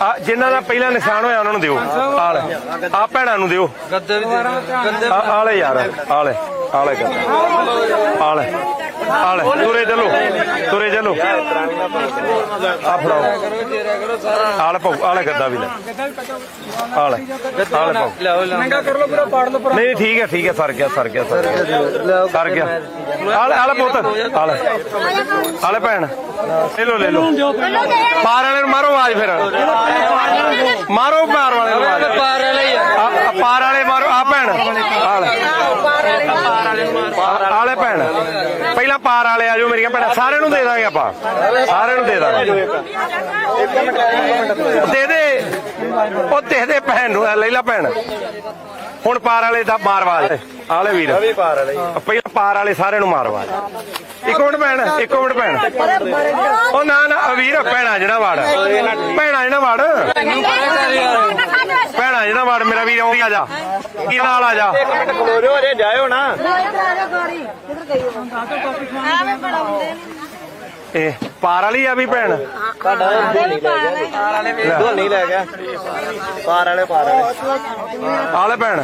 ਆ ਜਿਨ੍ਹਾਂ ਦਾ ਪਹਿਲਾ ਨਿਸ਼ਾਨ ਹੋਇਆ ਉਹਨਾਂ ਨੂੰ ਦਿਓ। ਆ ਲੈ। ਆ ਭੈਣਾਂ ਨੂੰ ਦਿਓ। ਗੱਦੇ ਵੀ ਗੱਦੇ ਆ ਆ ਲੈ ਯਾਰ। ਆ ਲੈ। ਆ ਲੈ ਕਰ ਆ ਲੈ ਆ ਲੈ ਤੁਰੇ ਚਲੋ ਤੁਰੇ ਚਲੋ। ਆ ਫੜਾਓ। ਕਰੋ ਜੇਰਾ ਕਰੋ ਸਾਰਾ ਆ ਲੈ ਪਾਉ ਆ ਲੈ ਗੱਦਾ ਵੀ ਲੈ। ਆ ਲੈ ਆ ਲੈ ਪਾਉ ਨੰਗਾ ਕਰ ਲੋ ਪੂਰਾ ਪਾੜ ਲੋ ਨਹੀਂ ਠੀਕ ਹੈ ਠੀਕ ਹੈ ਸਰ ਗਿਆ ਸਰ ਗਿਆ ਸਰ ਗਿਆ। ਸਰ ਗਿਆ। ਆ ਲੈ ਆ ਲੈ ਪੁੱਤ ਆ ਲੈ ਆ ਲੈ ਭੈਣ ਲੈ ਲੋ ਲੈ ਲੋ ਪਾਰ ਵਾਲੇ ਨੂੰ ਮਾਰੋ ਆਵਾਜ਼ ਫਿਰ। ਮਾਰੋ ਪਾਰ ਵਾਲੇ ਨੂੰ ਆਵਾਜ਼ ਪਾਰ ਵਾਲੇ ਹੀ ਆ ਆ ਆ ਪਾਰ ਵਾਲੇ ਮਾਰੋ ਆ ਭੈਣ ਆ ਲੈ ਆ ਲੈ ਭੈਣ। ਪਹਿਲਾਂ ਪਾਰ ਵਾਲੇ ਆ ਜਾਓ ਮੇਰੀਆਂ ਭੈਣਾਂ ਸਾਰਿਆਂ ਨੂੰ ਦੇ ਦਾਂਗੇ ਆਪਾਂ। ਸਾਰਿਆਂ ਨੂੰ ਦੇ ਦਾਂਗੇ। ਦੇ ਦੇ। ਉਹ ਦੇ ਦੇ ਭੈਣ ਨੂੰ ਲੈ ਲਾ ਭੈਣ। ਹੁਣ ਪਾਰ ਵਾਲੇ ਦਾ ਮਾਰਵਾਜ ਆਲੇ ਵੀਰ। ਵੀ ਪਾਰ ਵਾਲੇ ਪਹਿਲਾਂ ਪਾਰ ਵਾਲੇ ਸਾਰਿਆਂ ਨੂੰ ਮਾਰਵਾਜ ਇੱਕ ਮਿੰਟ ਭੈਣ ਇੱਕ ਮਿੰਟ ਭੈਣ। ਉਹ ਨਾ ਨਾ ਵੀਰ ਭੈਣਾ ਜਿਹੜਾ ਵਾੜ ਭੈਣਾ ਜਿਹੜਾ ਵਾੜ ਜਿਹੜਾ ਵਾੜ ਮੇਰਾ ਵੀਰ ਉਹ ਆ ਜਾ। ਕੀ ਨਾਲ ਆ ਜਾ। ਇਹ ਪਾਰ ਵਾਲੀ ਆ ਵੀ ਭੈਣ? ਨਹੀਂ ਲੈ ਗਿਆ ਪਾਰ ਵਾਲੇ ਪਾਰ ਵਾਲੇ ਆਲੇ ਭੈਣ